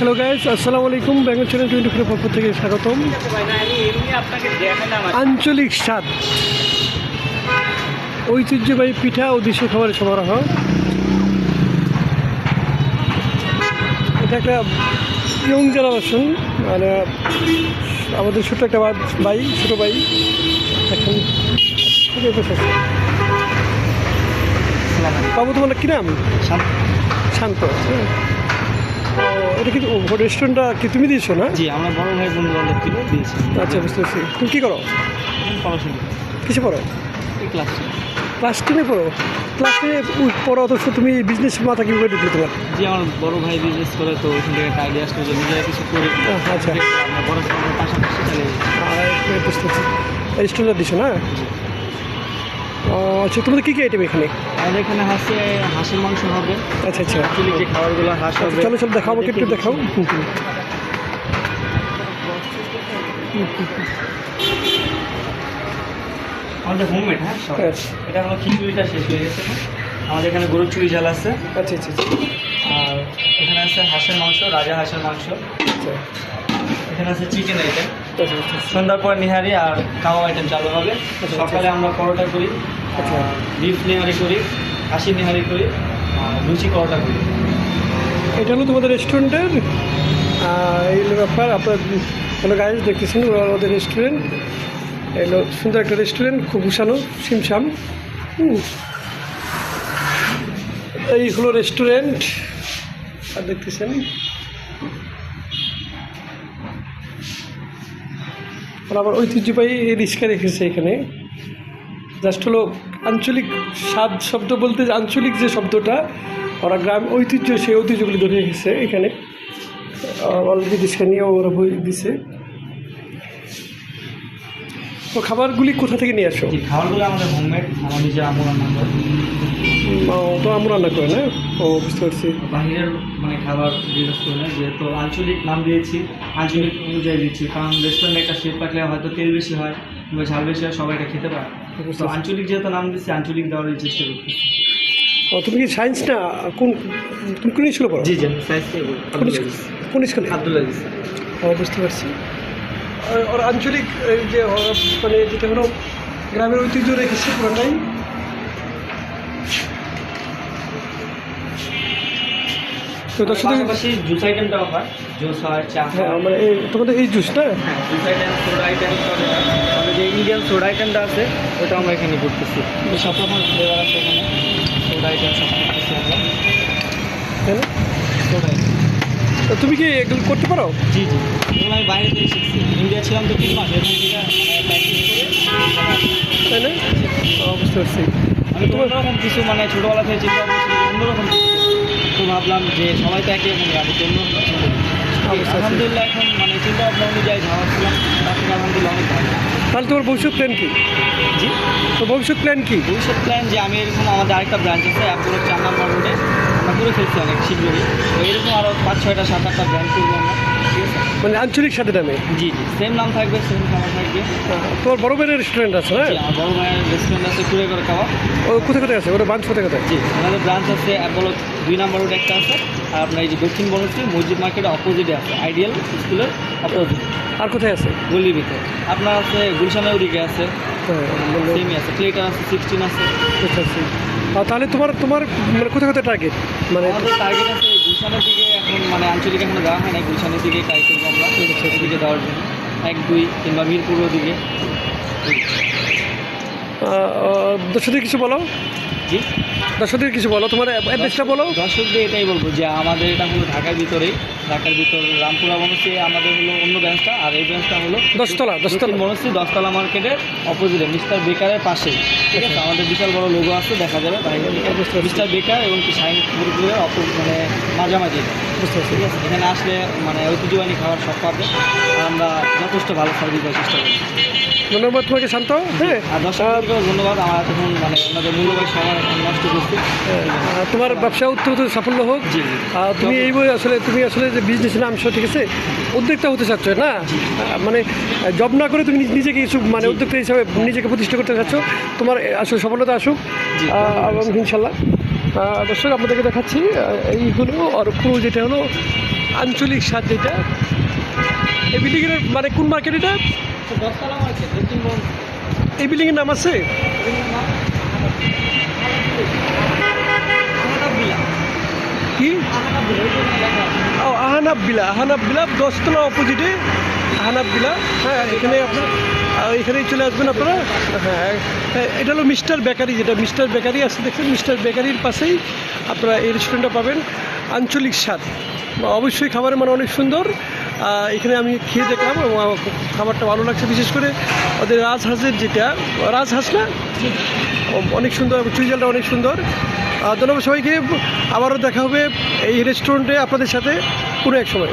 Hello guys আসসালামু আলাইকুম Bengal channel twenty four পক্ষ থেকে স্বাগতম। আঞ্চলিক স্বাদ। ঐতিহ্যবাহী পিঠা ও দেশীয় খাবারের সমারোহ। এটা একটা ইয়ং জেনারেশন মানে আমাদের ছোট একটা বা- ভাই ছোটো ভাই। এখন ঠিক আছে, বসে বাবু তোমার কি নাম? শান্ত। হ্যাঁ। ও, এটা কি রেস্টুরেন্টটা কি তুমি দিয়েছ না? জি আমরা বড় ভাই বন্ধু বান্ধব থেকে দিয়েছি। আচ্ছা বুঝতে পারছি। তুমি কী করো? পড়াশোনা কিসে পড়ো? এই ক্লাস ক্লাস টেনে পড়ো? ক্লাস টেনে পড়ো অথচ তুমি বিজনেস মাথা কীভাবে ঢুকলো তোমার জি আমার বড় ভাই বিজনেস করে তো ওখান থেকে একটা আইডিয়া আসলো যে নিজেরা কিছু করি। আচ্ছা। পড়াশোনার পাশাপাশি চালিয়ে বুঝতে পারছি। রেস্টুরেন্ট দিছো না? আচ্ছা তোমাদের কী কী আইটেম এখানে? আমাদের এখানে হাসে হাঁসের মাংস হবে। আচ্ছা আচ্ছা। অ্যাকচুয়ালি যে খাবারগুলো হাঁস হবে চলো চলো দেখাও আমাকে একটু দেখাও। হুম। আমাদের হোমমেড হ্যাঁ। আচ্ছা এটা হলো খিচুড়িটা শেষ হয়ে গেছে। আমাদের এখানে গরুর চুরি ঝাল আছে। আচ্ছা আচ্ছা আচ্ছা। আর এখানে আছে হাঁসের মাংস রাজা হাঁসের মাংস। আচ্ছা। এখানে আছে চিকেন আইটেম আচ্ছা, আচ্ছা। সন্ধ্যার পর নিহারি আর কাবাব আইটেম চালু হবে। আচ্ছা। সকালে আমরা পরোটা করি। আচ্ছা। বিফ নিহারি করি হাসি নিহারি করি আর লুচি পরোটা করি। এটা হলো তোমাদের রেস্টুরেন্টের এই ব্যাপার। আপনার হলো গাইজ দেখতেছেন ওরা আমাদের রেস্টুরেন্ট এলো সুন্দর একটা রেস্টুরেন্ট খুব গুছানো সিমসাম। হুম। এই হলো রেস্টুরেন্ট আর দেখতেছেন। আবার ঐতিহ্যবাহী এই রিক্সা রেখেছে এখানে। জাস্ট হলো আঞ্চলিক স্বাদ শব্দ বলতে যে আঞ্চলিক যে শব্দটা ওরা গ্রাম ঐতিহ্য সেই ঐতিহ্যগুলি ধরে রেখেছে এখানে। অলরেডি রিক্সা নিয়ে ওরা বই দিছে। তো খাবারগুলি কোথা থেকে নিয়ে আসো? খাবারগুলো আমাদের হোমমেড আমার করে। উম, তো আমরা রান্না করে না? ও বুঝতে পারছি। বাহিরের মানে খাবার বিজনেস করি না যেহেতু আঞ্চলিক নাম দিয়েছি আঞ্চলিক অনুযায়ী দিচ্ছি কারণ রেস্টুরেন্টে একটা শেপ রাখলে হয়তো তেল বেশি হয় কিংবা ঝাল বেশি হয় সবাই এটা খেতে পারে তো আঞ্চলিক যেহেতু নাম দিচ্ছি আঞ্চলিক দেওয়ার চেষ্টা করছি ও তুমি কি সায়েন্স না কোন তুমি কোন স্কুলে পড়ো? জি জি সাইজ কোন স্কুল কোন স্কুলে? আব্দুল্লাহ ও বুঝতে পারছি। আর- আর আঞ্চলিক যে মানে যেটা হলো গ্রামের ঐতিহ্য রেখেছে পুরোটাই। তো তার সাথে পাশাপাশি জুস আইটেমটাও হয়। জুস হয় চা হ্যাঁ মানে এই তোমাদের এই জুস না? হ্যাঁ জুস আইটেম সোডা আইটেম সব হয়। আমাদের যে ইন্ডিয়ান সোডা আইটেমটা আছে ওটা আমরা এখানে করতেছি। সব রকম ফ্লেভার আছে এখানে? সোডা আইটেম সব করতেছি আমরা। সোডা আইটেম তো তুমি কি এগুলো করতে পারো? জি জি। এগুলো আমি বাইরে থেকে শিখছি। ইন্ডিয়া ছিলাম তো তিন মাস এখান থেকে তাই না? বুঝতে পারছি। আমি তো অন্যরকম কিছু মানে ছোটোবেলা থেকে চিন্তা করছি অন্যরকম কিছু ভাবলাম যে সবাই তো একই রকম গাড়ি জন্য। আলহামদুলিল্লাহ এখন মানে চিন্তা ভাবনা অনুযায়ী ঝাড়ছিলাম তার থেকে আলহামদুলিল্লাহ অনেক ভালো। তাহলে তোমার ভবিষ্যৎ প্ল্যান কি? জি? তো ভবিষ্যৎ প্ল্যান কি? ভবিষ্যৎ প্ল্যান যে আমি এরকম আমাদের আরেকটা ব্রাঞ্চ আছে অ্যাপগুলো চার নাম্বার রোডে আমরা করে ফেলছি অনেক শীঘ্রই। তো এরকম আরও পাঁচ ছয়টা সাত আটটা ব্রাঞ্চ করব আমরা। মানে আঞ্চলিক সাথে নামে? জি জি সেম নাম থাকবে সেম খাবার থাকবে। তোমার বড় ভাইয়ের রেস্টুরেন্ট আছে হ্যাঁ আমার বড় ভাইয়ের রেস্টুরেন্ট আছে কুড়ে করে খাওয়া। ও কোথায় কোথায় আছে? ওটা বাঞ্চ কোথায় কোথায়? জি আমাদের ব্রাঞ্চ আছে অ্যাপোলো দুই নম্বর রোড একটা আছে। আর আপনার এই যে দক্ষিণ বনশ্রী মসজিদ মার্কেটের অপোজিটে আছে। আইডিয়াল স্কুলের অপোজিট আর কোথায় আছে? গলির ভিতরে। আপনার আছে গুলশানের ওদিকে আছে। হ্যাঁ, বলল, সেমই আছে। ক্লেটার আছে সিক্সটিন আছে। পারছি। আর তাহলে তোমার তোমার মানে কোথায় কোথায় টার্গেট মানে আমাদের টার্গেট আছে গুলশানের দিকে এখন মানে আঞ্চলিক এখনও দেওয়া হয় না গুলশানের দিকে ট্রাই করব আমরা সেদিকে দেওয়ার জন্য। এক দুই কিংবা মিরপুর দিকে। দর্শকদের কিছু বলো? জি? দর্শকদের কিছু বলো তোমার অ্যাড্রেসটা বলো। দর্শকদের এটাই বলব যে আমাদের এটা হলো ঢাকার ভিতরেই। ঢাকার ভিতর রামপুরা বনশ্রী আমাদের হলো অন্য ব্রাঞ্চটা আর এই ব্রাঞ্চটা হলো দশতলা দশতলা। বনশ্রী দশতলা মার্কেটের অপোজিটে মিস্টার বেকারের পাশেই ঠিক আছে? আমাদের বিশাল বড় লোগো আছে দেখা যাবে বাইরে। মিস্টার বেকার এবং কি শাইন গ্রুপের অপোজিট মানে মাঝামাঝি। ঠিক আছে? এখানে আসলে মানে ঐতিহ্যবাহী খাবার সব পাবে। আমরা যথেষ্ট ভালো সার্ভিস দেওয়ার চেষ্টা করি ধন্যবাদ তোমাকে শান্ত হ্যাঁ। আর দর্শকদেরকেও ধন্যবাদ। আমরা তখন মানে ওনাদের মূল্যবান সময় নষ্ট করছি তোমার ব্যবসা উত্তর সাফল্য হোক। জি তুমি এই বই আসলে তুমি আসলে যে বিজনেস নামছো ঠিক আছে? উদ্যোক্তা হতে চাচ্ছ না? মানে জব না করে তুমি নিজেকে কিছু মানে উদ্যোক্তা হিসাবে নিজেকে প্রতিষ্ঠা করতে চাচ্ছ তোমার আসলে সফলতা আসুক। এবং ইনশাল্লাহ। দর্শক আপনাদেরকে দেখাচ্ছি আহ, এইগুলো আর পুরো যেটা হলো আঞ্চলিক স্বাদ যেটা এই বিল্ডিংয়ের মানে কোন মার্কেট এটা? এই বিল্ডিংয়ের নাম আছে? কি? ও আহানাব বিলা। আহানাব বিলা দশতলা অপোজিটে আহানাব বিলা। হ্যাঁ এখানে আপনার এখানেই চলে আসবেন আপনারা। হ্যাঁ হ্যাঁ, এটা হলো মিস্টার বেকারি যেটা মিস্টার বেকারি আছে দেখছেন? মিস্টার বেকারির পাশেই আপনারা এই রেস্টুরেন্টটা পাবেন। আঞ্চলিক স্বাদ। অবশ্যই খাবারের মান অনেক সুন্দর। এখানে আমি খেয়ে দেখলাম খাবারটা ভালো লাগছে। বিশেষ করে ওদের রাজহাঁসের যেটা, রাজহাঁস না? অনেক সুন্দর চুইজালটা অনেক সুন্দর। ধন্যবাদ সবাইকে। আবারও দেখা হবে এই রেস্টুরেন্টে আপনাদের সাথে কোনো এক সময়।